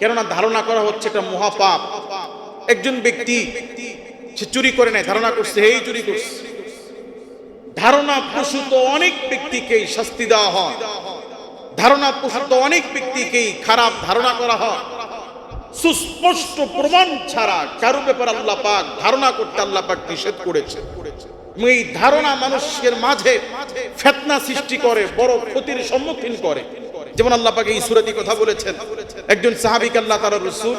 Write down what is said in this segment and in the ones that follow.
কেননা ধারণা করা হচ্ছে এটা মহাপাপ। একজন ব্যক্তি সে চুরি করে নাই ধারণা করছে এই চুরি করছে। ধারণা প্রসূত অনেক ব্যক্তিকেই শাস্তি দেওয়া হয়। ধারণা প্রসূত অনেক ব্যক্তিকেই খারাপ ধারণা করা হয়। সুস্পষ্ট প্রমাণ ছাড়া কারও ব্যাপার আল্লাহ পাক ধারণা করতে আল্লাহ পাক নিষেধ করেছে। এই ধারণা মানুষের মাঝে ফেতনা সৃষ্টি করে, বড় ক্ষতির সম্মুখীন করে। যেমন আল্লাহ পাক এই সুরতি কথা বলেছেন, একজন সাহাবিক আল্লাহ তাআলা রাসূল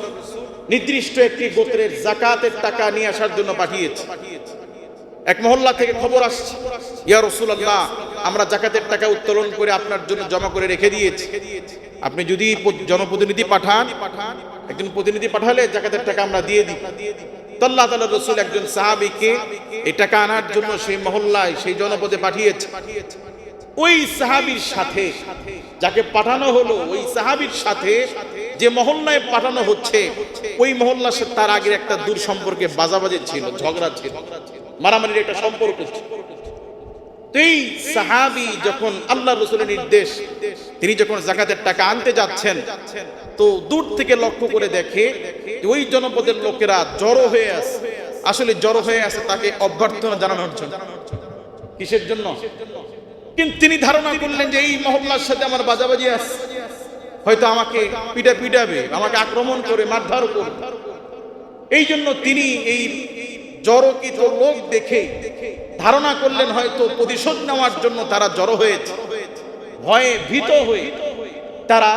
নির্দিষ্ট একটি গোত্রের জাকাতের টাকা নিয়ে আসার জন্য পাঠিয়েছে। এক মহল্লা থেকে খবর আসছে, ইয়া রাসূলুল্লাহ, আমরা জাকাতের টাকা উত্তোলন করে আপনার জন্য জমা করে রেখে দিয়েছি। আপনি যদি জনপ্রতিনিধি পাঠান, একজন প্রতিনিধি পাঠালে জাকাতের টাকা আমরা দিয়ে দিই। তো আল্লাহ তাআলা রাসূল একজন সাহাবীকে এই টাকা আনার জন্য সেই মহল্লায়, সেই জনপদে পাঠিয়েছে। ওই সাহাবীর সাথে যাকে পাঠানো হলো, ওই সাহাবীর সাথে যে মহল্লায় পাঠানো হচ্ছে, ওই মহল্লার সাথে তার আগের একটা দূর সম্পর্কে বাজাবাজি ছিল, ঝগড়া ছিল, মারামারির একটা সম্পর্ক এই সাহাবি যখন আল্লাহ রসুলের নির্দেশ, তিনি যখন জাকাতের টাকা আনতে যাচ্ছেন, তো দূর থেকে লক্ষ্য করে দেখে ওই জনপদের লোকেরা জড়ো হয়ে আছে। আসলে জড়ো হয়ে আছে তাকে অভ্যর্থনা জানানোর জন্য। কিসের জন্য? কিন্তু তিনি ধারণা করলেন যে এই মহল্লার সাথে আমার বাজাবাজি আছে। হয়তো আমাকে পিটা পিটাবে, আমাকে আক্রমণ করে মারধর করবে। এই জন্য তিনি এই জড়কিত লোক দেখে ধারণা করলেন হয়তো প্রতিশোধ নেওয়ার জন্য তারা জড়ো হয়েছে। ভয়ে ভীত হয়ে তারা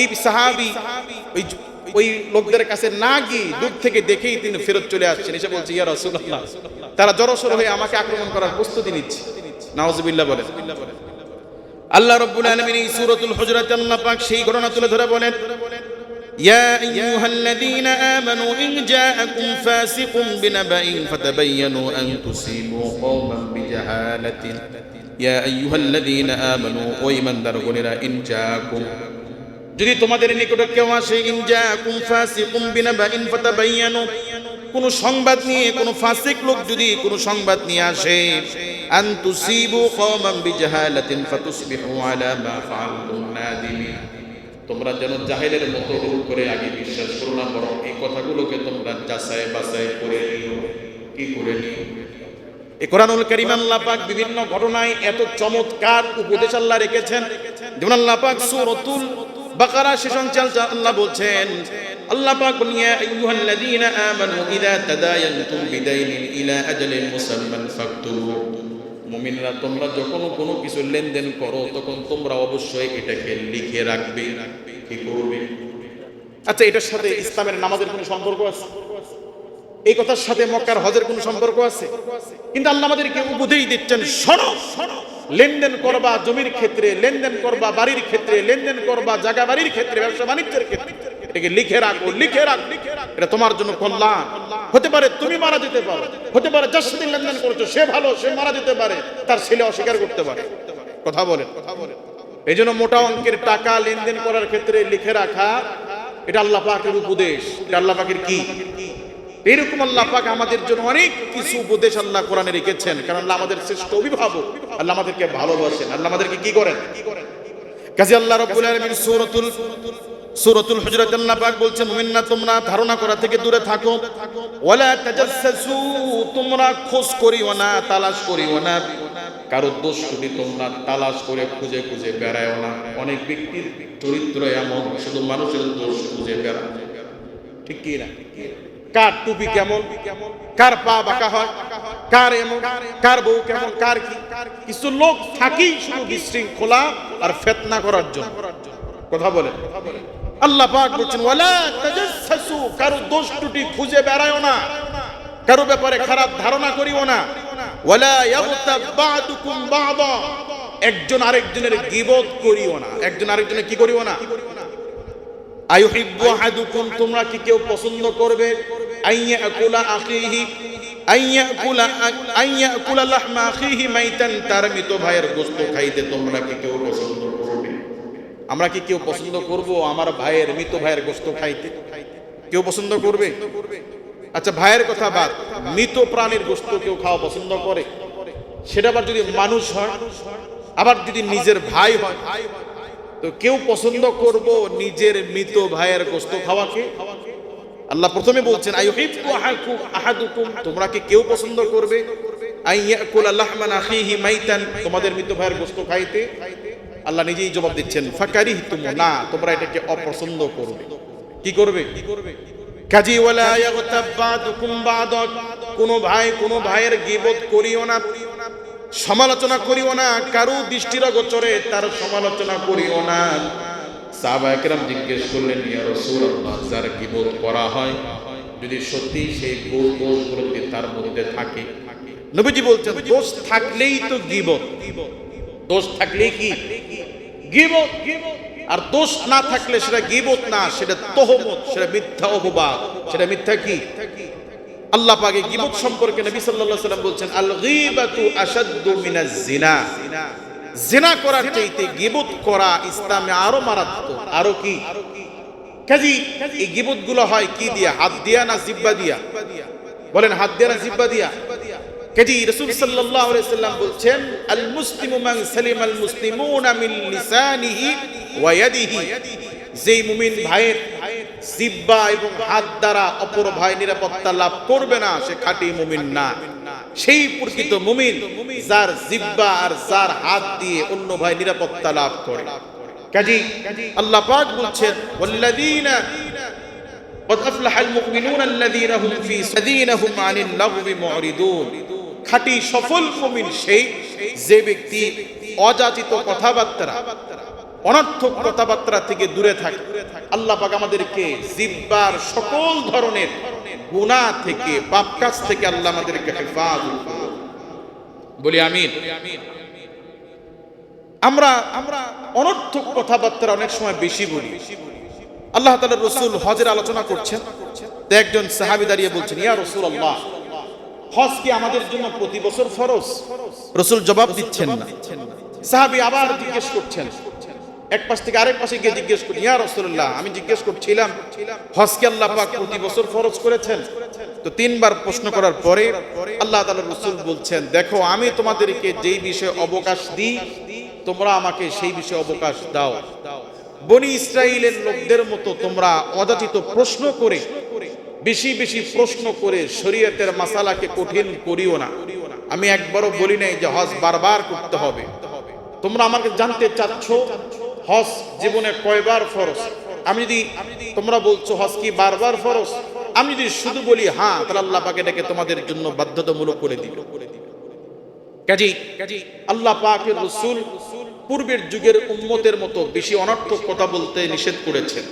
এই সাহাবি ওই ওই লোকদের কাছে না গিয়ে দূর থেকে দেখেই তিনি ফেরত চলে আসছেন। এসে বলছে, ইয়া রাসূলুল্লাহ। তারা জড়সড় হয়ে আমাকে আক্রমণ করার প্রস্তুতি নিচ্ছে। নাওজবিল্লা বলেন। আল্লাহ রব্বুল আলমিন এই সুরতুল হজরত আল্লাহ পাক সেই ঘটনা তুলে ধরে বলেন يا أيها الذين آمنوا إن جاءكم فاسق بنبأ فتبينوا أن تصيبوا قوما بجهالة يا أيها الذين آمنوا وإيمان درغنرا إن যদি তোমাদের নিকটে কেউ আসে ইনজাকুম ফাসিকুম বিনাবাইন ফাতাবায়ানু কোন সংবাদ নিয়ে, কোন ফাসিক লোক যদি কোন সংবাদ নিয়ে আসে আন তুসিবু কওমান বিজাহালাতিন ফাতুসবিহু আলা মা ফাআলতুম নাদিমিন তোমরা যেন জাহেলের মতো হুল করে আগে বিশ্বাস করো না, বরং এই কথাগুলোকে তোমরা যাচাই বাছাই করে নিও। কি করে নিও? এই কোরআনুল কারীম আল্লাহ পাক বিভিন্ন ঘটনায় এত চমৎকার উপদেশ আল্লাহ রেখেছেন। যেমন আল্লাহ পাক সূরাতুল বাকারা শেষ অঞ্চল আল্লাহ বলছেন, আল্লাহ পাক বলেন, ইয়া আইয়ুহাল্লাযীনা আমানু ইযা তাদায়ানতুম বিদাইনিন ইলা আজালিন মুসাম্মান ফাকতুবু মুমিনরা, তোমরা যখন কোনো কিছু লেনদেন করো, তখন তোমরা অবশ্যই এটাকে লিখে রাখবে। কি করবে? আচ্ছা এটার সাথে ইসলামের নামাজের কোনো সম্পর্ক আছে? এই কথার সাথে মক্কার হজের কোনো সম্পর্ক আছে? কিন্তু আল্লাহ আমাদেরকে উপদেশ দিচ্ছেন, শোনো, লেনদেন করবা জমির ক্ষেত্রে, লেনদেন করবা বাড়ির ক্ষেত্রে, লেনদেন করবা জায়গা বাড়ির ক্ষেত্রে, ব্যবসা বাণিজ্যের ক্ষেত্রে। এটাকে লিখে রাখো লিখে রাখো। এটা তোমার জন্য কল্যাণ। হতে পারে তুমি মারা যেতে পারো। হতে পারে যার সাথে লেনদেন করেছ, সে ভালো, সে মারা যেতে পারে, তার ছেলে অস্বীকার করতে পারে। কথা বলেন। কথা বলেন এই জন্য মোটা অঙ্কের টাকা লেনদেন করার ক্ষেত্রে লিখে রাখা, এটা আল্লাহ পাকের উপদেশ। এটা আল্লাহ পাকের কি? এরকম আল্লাহ পাক আমাদের জন্য অনেক কিছু উপদেশ আল্লাহ কোরআনে রেখেছেন। কারণ আল্লাহ আমাদের শ্রেষ্ঠ অভিভাবক। আল্লাহ আমাদেরকে ভালোবাসেন। আল্লাহ আমাদেরকে কি করেন? কাজে আল্লাহ রাব্বুল আলামিন সূরাতুল সূরাতুল হুজরাত আল্লাহ পাক বলছেন মুমিনরা তোমরা ধারণা করা থেকে দূরে থাকো। ওয়ালা তাজাসসু তোমরা খোঁজ করিও না, তালাশ করিও না। কারও দোষ ত্রুটি তোমরা তালাশ করে খুঁজে খুঁজে বেড়ায়ও না। অনেক ব্যক্তির চরিত্র এমন, শুধু মানুষের দোষ খুঁজে বেড়ায়। ঠিক কি না? কার টুপি কেমন? কার পা বাঁকা হয়? কার এমন? কার বউ কেমন? কার কি? কিছু লোক থাকি শুধু বিশৃঙ্খলা আর ফেতনা করার জন্য। কথা বলে কথা বলে আল্লাহ পাক বলছেন, ওয়ালা তাজাসসু কারও দোষ ত্রুটি খুঁজে বেড়ায়ও না। কারও ব্যাপারে খারাপ ধারণা করিও না। ওয়ালা ইয়াগতাব বা'দুকুম বা'দা। একজন আরেকজনের গীবত করিও না। একজন আরেকজনের কি করিও না? আয়ুহিব্বু আহাদুকুম, তোমরা কি কেউ পছন্দ করবে? আইয়া আকুলা আখিহি আইয়া আকুলা আইয়া আকুলা লাহমা আখিহি মাইতান। তার মৃত ভাইয়ের গোশত খাইতে তোমরা কি কেউ পছন্দ করবে আমরা কি কেউ পছন্দ করব? আমার ভাইয়ের, মৃত ভাইয়ের গোশত খাইতে। কেউ পছন্দ করবে? আচ্ছা ভাইয়ের কথা বাদ। মৃত প্রাণীর গোশত কেউ খাওয়া পছন্দ করে? সেটা আবার যদি মানুষ হয়, আবার যদি নিজের ভাই হয়, তো কেউ পছন্দ করব নিজের মৃত ভাইয়ের গোস্ত খাওয়াকে? আল্লাহ প্রথমে বলছেন তোমরা কি কেউ পছন্দ করবে? তোমাদের মৃত ভাইয়ের গোস্ত খাইতে। আল্লাহ নিজেই জবাব দিচ্ছেন ফাকারিহ তুম না তোমরা এটাকে অপছন্দ করবে। কি করবে? কি করবে কাজী কোন ভাই, কোন ভাইয়ের গীবত করিও না, সমালোচনা করিও না, কারও দৃষ্টির গোচরে তার সমালোচনা করিও না। সাহাবা জিজ্ঞেস করলেন, ইয়া রাসূলুল্লাহ, যার গীবত করা হয়, যদি সত্যি সেই দোষ দোষগুলো যদি তার মধ্যে থাকে? নবীজি বলছেন, দোষ থাকলেই তো গীবত। দোষ থাকলেই কি? আর দোষ না থাকলে সেটা গীবত না, সেটা তহমত, সেটা মিথ্যা অপবাদ। সেটা মিথ্যা কি? আল্লাহ পাকে গীবত সম্পর্কে নবী সাল্লাল্লাহু আলাইহি সাল্লাম বলছেন আল গীবাতু আশাদ্দু মিনাজ জিনা। জিনা করার চাইতে গীবত করা ইসলামে আরও মারাত্মক। আরও কি? কাজী, এই গীবতগুলো হয় কি দিয়া? হাত দিয়া না জিব্বা দিয়া? বলেন, হাত দিয়া না জিব্বা দিয়া? কাজী রাসূল সাল্লাল্লাহু আলাইহি সাল্লাম বলছেন আল মুসলিমু মান সালিম আল মুসলিমুনা মিন লিসানিহি ওয়া ইয়াদিহি যেই মুমিন ভাইয়ের জিব্বা এবং হাত দ্বারা অপর ভাই নিরাপত্তা লাভ করবে না সে খাঁটি মুমিন না সেই প্রকৃত মুমিন যার জিব্বা আর যার হাত দিয়ে অন্য ভাই নিরাপত্তা লাভ করে কাজী আল্লাহ পাক বলছেন ওয়াল্লাযীনা قد أفلح المؤمنون الذين هم في الذين هم عن اللغو معرضون খাঁটি সফল মুমিন সেই, যে ব্যক্তি অযাচিত কথাবার্তা, অনর্থক কথাবার্তা থেকে দূরে থাকে। আল্লাহ পাক আমাদেরকে জিব্বার সকল ধরনের গুনাহ থেকে, পাপ কাজ থেকে আল্লাহ আমাদেরকে হেফাজত। বলি আমিন। আমরা আমরা অনর্থক কথাবার্তা অনেক সময় বেশি বলি। আল্লাহ তাআলা রসুল হজের আলোচনা করছেন। তো একজন সাহাবী দাঁড়িয়ে বলছেন, ইয়া রসুল আল্লাহ হজ কি আমাদের জন্য প্রতি বছর ফরজ? রসুল জবাব দিচ্ছেন না। সাহাবী আবার জিজ্ঞেস করছেন। এক পাশ থেকে আরেক পাশে গিয়ে জিজ্ঞেস করি ইয়া রসুল্লাহ আমি জিজ্ঞেস করছিলাম হজ কি আল্লাহ পাক প্রতি বছর ফরজ করেছেন? তো তিনবার প্রশ্ন করার পরে আল্লাহ তাআলা রসুল বলছেন দেখো আমি তোমাদেরকে যেই বিষয়ে অবকাশ দিই তোমরা আমাকে সেই বিষয়ে অবকাশ দাও। বনি ইসরায়েলের লোকদের মতো তোমরা অযাচিত প্রশ্ন করে বেশি বেশি প্রশ্ন করে শরীয়তের মাসালাকে কঠিন করিও না। আমি একবারও বলি নাই যে হজ বারবার করতে হবে। তোমরা আমাকে জানতে চাচ্ছ, হজ জীবনে কয়বার ফরজ? আমি যদি তোমরা বলছো হজ কি বারবার ফরজ? আমি যদি শুধু বলি হ্যাঁ তাহলে আল্লাহ পাকে এটাকে তোমাদের জন্য বাধ্যতামূলক করে দিবে। কাজী কাজী আল্লাহ পাকের রসুল পূর্বের যুগের উম্মতের মতো বেশি অনর্থক কথা বলতে নিষেধ করেছেন।